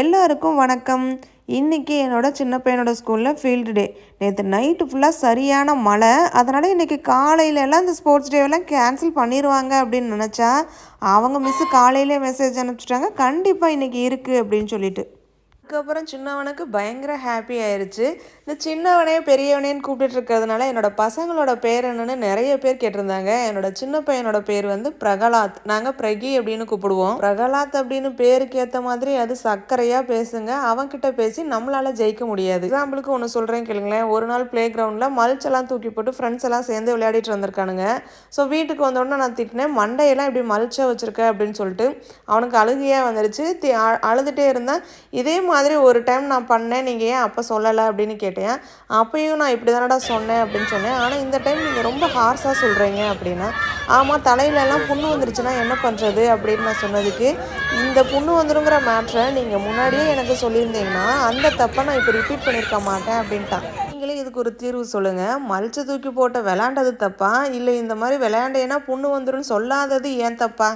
எல்லாருக்கும் வணக்கம். இன்றைக்கி என்னோட சின்ன பையனோட ஸ்கூலில் ஃபீல்டு டே நேற்று நைட்டு ஃபுல்லாக சரியான மழை. அதனால் இன்றைக்கி காலையிலலாம் இந்த ஸ்போர்ட்ஸ் டேவெல்லாம் கேன்சல் பண்ணிடுவாங்க அப்படின்னு நினச்சா அவங்க மிஸ்ஸு காலையிலே மெசேஜ் அனுப்பிச்சிட்டாங்க. கண்டிப்பாக இன்றைக்கி இருக்குது அப்படின்னு சொல்லிட்டு. அதுக்கப்புறம் சின்னவனுக்கு பயங்கர ஹாப்பி ஆயிடுச்சு இந்த சின்னவனே பெரியவனேன்னு கூப்பிட்டு இருக்கிறதுனால என்னோட பசங்களோட பேர் என்னன்னு நிறைய பேர் கேட்டிருந்தாங்க. என்னோட சின்ன பையனோட பேர் வந்து பிரகலாத். நாங்கள் பிரகி அப்படின்னு கூப்பிடுவோம். பிரகலாத் அப்படின்னு பேருக்கு ஏற்ற மாதிரி அது சர்க்கரையாக பேசுங்க. அவன்கிட்ட பேசி நம்மளால ஜெயிக்க முடியாது. எக்ஸாம்பிளுக்கு ஒன்று சொல்கிறேன் கேளுங்களேன். ஒரு நாள் பிளே கிரவுண்டில் மல்ச்செல்லாம் தூக்கி போட்டு ஃப்ரெண்ட்ஸ் எல்லாம் சேர்ந்து விளையாடிட்டு வந்திருக்கானுங்க. ஸோ வீட்டுக்கு வந்தோடனே நான் திட்டினேன் மண்டையெல்லாம் இப்படி மல்ச்சா வச்சுருக்க? அப்படின்னு சொல்லிட்டு அவனுக்கு அழுகையாக வந்துடுச்சு அழுதுகிட்டே இருந்தான். இதே மாதிரி மாதிரி ஒரு டைம் நான் பண்ணேன். நீங்கள் ஏன் அப்போ சொல்லலை அப்படின்னு கேட்டேன். அப்பயும் நான் இப்படி தானடா சொன்னேன் அப்படின்னு சொன்னேன். ஆனால் இந்த டைம் நீங்கள் ரொம்ப ஹார்ஸாக சொல்கிறீங்க அப்படின்னா ஆமாம் தலையிலலாம் புண்ணு வந்துருச்சுன்னா என்ன பண்ணுறது அப்படின்னு நான் சொன்னதுக்கு இந்த புண்ணு வந்துருங்கிற மேட்ரை நீங்கள் முன்னாடியே எனக்கு சொல்லியிருந்தீங்கன்னா அந்த தப்பை நான் இப்போ ரிப்பீட் பண்ணியிருக்க மாட்டேன் அப்படின்ட்டான் நீங்களே இதுக்கு ஒரு தீர்வு சொல்லுங்கள் மலிச்சு தூக்கி போட்ட விளாண்டது தப்பா? இல்லை இந்த மாதிரி விளையாண்டேன்னா புண்ணு வந்துடும் சொல்லாதது ஏன் தப்பா?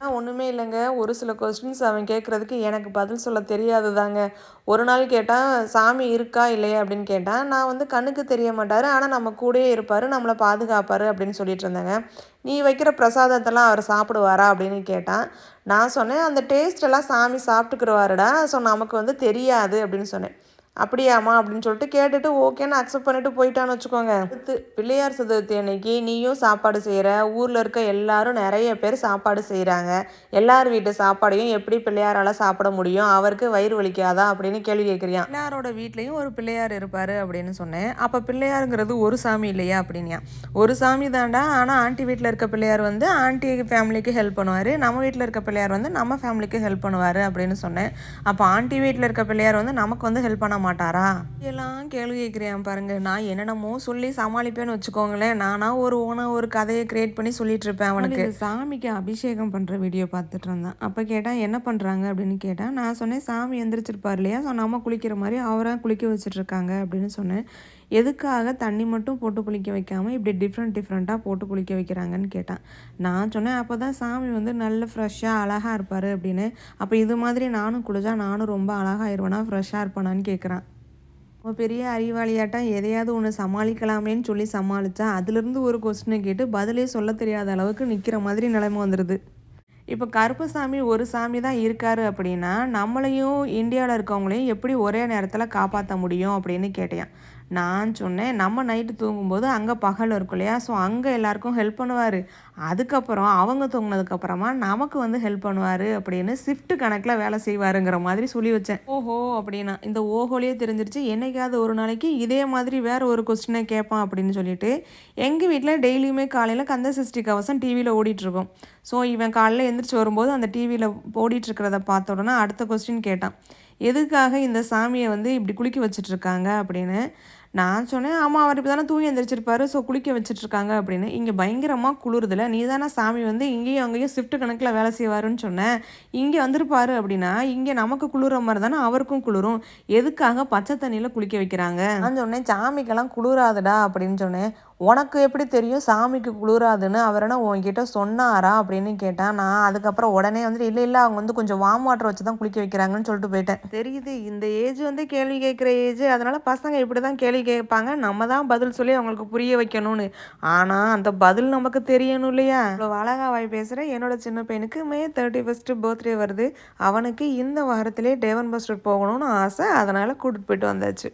ஒன்றுமே இல்லைங்க. ஒரு சில கொஸ்டின்ஸ் அவன் கேட்குறதுக்கு எனக்கு பதில் சொல்ல தெரியாது தாங்க. ஒரு நாள் கேட்டால் சாமி இருக்கா இல்லையா? அப்படின்னு கேட்டான். நான் வந்து கண்ணுக்கு தெரிய மாட்டார். ஆனால் நம்ம கூடயே இருப்பார். நம்மளை பாதுகாப்பார் அப்படின்னு சொல்லிட்டு இருந்தாங்க. நீ வைக்கிற பிரசாதத்தெல்லாம் அவர் சாப்பிடுவாரா? அப்படின்னு கேட்டான். நான் சொன்னேன் அந்த டேஸ்டெல்லாம் சாமி சாப்பிட்டுக்குருவாருடா. ஸோ நமக்கு வந்து தெரியாது அப்படின்னு சொன்னேன். அப்படியாம்மா அப்படின்னு சொல்லிட்டு கேட்டுட்டு ஓகேன்னு அக்செப்ட் பண்ணிட்டு போயிட்டான்னு வச்சுக்கோங்க. அடுத்து பிள்ளையார் சதுர்த்தி அன்னைக்கு நீயும் சாப்பாடு செய்கிற ஊரில் இருக்க எல்லாரும் நிறைய பேர் சாப்பாடு செய்கிறாங்க எல்லார் வீட்டு சாப்பாடையும் எப்படி பிள்ளையாரால் சாப்பிட முடியும்? அவருக்கு வயிறு வலிக்காதா? அப்படின்னு கேள்வி கேட்குறியான் எல்லாரோட வீட்லேயும் ஒரு பிள்ளையார் இருப்பார் அப்படின்னு சொன்னேன். அப்போ பிள்ளையாருங்கிறது ஒரு சாமி இல்லையா அப்படின்யா. ஒரு சாமி தாண்டா ஆனால் ஆண்டி வீட்டில் இருக்க பிள்ளையார் வந்து ஆண்டி ஃபேமிலிக்கு ஹெல்ப் பண்ணுவார். நம்ம வீட்டில் இருக்க பிள்ளையார் வந்து நம்ம ஃபேமிலிக்கு ஹெல்ப் பண்ணுவார் அப்படின்னு சொன்னேன். அப்போ ஆண்டி வீட்டில் இருக்க பிள்ளையார் வந்து நமக்கு வந்து ஹெல்ப் பண்ண மாட்டாரா? எல்லாம் கேள்வி கேட்குறேன் பாருங்க. நான் என்னென்னமோ சொல்லி சமாளிப்பேன்னு வச்சுக்கோங்களேன். நானா ஒரு ஓனா ஒரு கதையை கிரியேட் பண்ணி சொல்லிட்டு இருப்பேன் அவனுக்கு. சாமிக்கு அபிஷேகம் பண்ணுற வீடியோ பார்த்துட்டு இருந்தேன் அப்போ கேட்டால் என்ன பண்ணுறாங்க அப்படின்னு கேட்டால் நான் சொன்னேன் சாமி எந்திரிச்சிருப்பார் இல்லையா? ஸோ நம்ம குளிக்கிற மாதிரி அவராக குளிக்க வச்சுட்டு இருக்காங்க அப்படின்னு சொன்னேன். எதுக்காக தண்ணி மட்டும் போட்டு குளிக்க வைக்காமல் இப்படி டிஃப்ரெண்ட் டிஃப்ரெண்ட்டாக போட்டு குளிக்க வைக்கிறாங்கன்னு கேட்டான். நான் சொன்னேன் அப்போ தான் சாமி வந்து நல்ல ஃப்ரெஷ்ஷாக அழகாக இருப்பார் அப்படின்னு. அப்போ இது மாதிரி நானும் குளிச்சா நானும் ரொம்ப அழகாக ஃப்ரெஷ்ஷாக இருப்பானான்னு கேட்குறான் பெரிய அறிவாளியாட்டம் எதையாவது ஒன்று சமாளிக்கலாமேன்னு சொல்லி சமாளித்தா அதுலேருந்து ஒரு கொஸ்டினை கேட்டு பதிலே சொல்ல தெரியாத அளவுக்கு நிற்கிற மாதிரி நிலைமை வந்துடுது இப்போ கருப்பசாமி ஒரு சாமி தான் இருக்காரு அப்படின்னா நம்மளையும் இந்தியாவில் இருக்கவங்களையும் எப்படி ஒரே நேரத்தில் காப்பாற்ற முடியும் அப்படின்னு கேட்டேன். நான் சொன்னேன் நம்ம நைட்டு தூங்கும்போது அங்கே பகல் இருக்கும் இல்லையா? ஸோ அங்கே எல்லாருக்கும் ஹெல்ப் பண்ணுவார். அதுக்கப்புறம் அவங்க தூங்கினதுக்கப்புறமா நமக்கு வந்து ஹெல்ப் பண்ணுவார் அப்படின்னு ஷிஃப்ட் கணக்கில் வேலை செய்வாருங்கிற மாதிரி சொல்லி வச்சேன். ஓஹோ அப்படின்னா இந்த ஓஹோலேயே தெரிஞ்சிருச்சு. என்னைக்காவது ஒரு நாளைக்கு இதே மாதிரி வேற ஒரு கொஸ்டினை கேட்பான் அப்படின்னு சொல்லிட்டு எங்கள் வீட்டில் டெய்லியுமே காலையில் கந்த சஷ்டி கவசம் டிவியில் ஓடிட்டுருக்கோம் ஸோ இவன் காலையில் எழுந்திரிச்சு வரும்போது அந்த டிவியில் ஓடிட்டுருக்கிறத பார்த்த உடனே அடுத்த கொஸ்டின் கேட்டான். எதுக்காக இந்த சாமியை வந்து இப்படி குளிக்க வச்சிட்ருக்காங்க அப்படின்னு நான் சொன்னேன் ஆமாம் அவர் இப்போ தானே தூங்கி எந்திரிச்சிருப்பாரு ஸோ குளிக்க வச்சுட்ருக்காங்க அப்படின்னு. இங்கே பயங்கரமாக குளிருதில்ல நீ தானே சாமி வந்து இங்கேயும் அங்கேயும் ஷிஃப்ட் கணக்கில் வேலை செய்வாருன்னு சொன்னேன். இங்கே வந்திருப்பாரு அப்படின்னா இங்கே நமக்கு குளிர மாதிரி தானே அவருக்கும் குளிரும். எதுக்காக பச்சை தண்ணியில் குளிக்க வைக்கிறாங்க? நான் சொன்னேன் சாமிக்கெல்லாம் குளிராதுடா அப்படின்னு சொன்னேன். உனக்கு எப்படி தெரியும் சாமிக்கு குளிராதுன்னு? அவர் என்ன உன்கிட்ட சொன்னாரா? அப்படின்னு கேட்டான். நான் அதுக்கப்புறம் உடனே வந்துட்டு இல்லை இல்லை அவங்க வந்து கொஞ்சம் வார்ம் வாட்டர் வச்சு தான் குளிக்க வைக்கிறாங்கன்னு சொல்லிட்டு போயிட்டேன். தெரியுது இந்த ஏஜ் வந்து கேள்வி கேட்குற ஏஜ் அதனால் பசங்க இப்படி தான் கேள்வி கேட்பாங்க. நம்ம தான் பதில் சொல்லி அவங்களுக்கு புரிய வைக்கணும்னு. ஆனால் அந்த பதில் நமக்கு தெரியணும் இல்லையா? இவ்வளோ அழகா வாய் பேசுகிறேன் என்னோட சின்ன பையனுக்கு மே தேர்ட்டி ஃபஸ்ட்டு பர்த்டே வருது. அவனுக்கு இந்த வாரத்திலே டேவன் பஸ்டர் போகணும்னு ஆசை. அதனால் கூட்டிகிட்டு போயிட்டு வந்தாச்சு.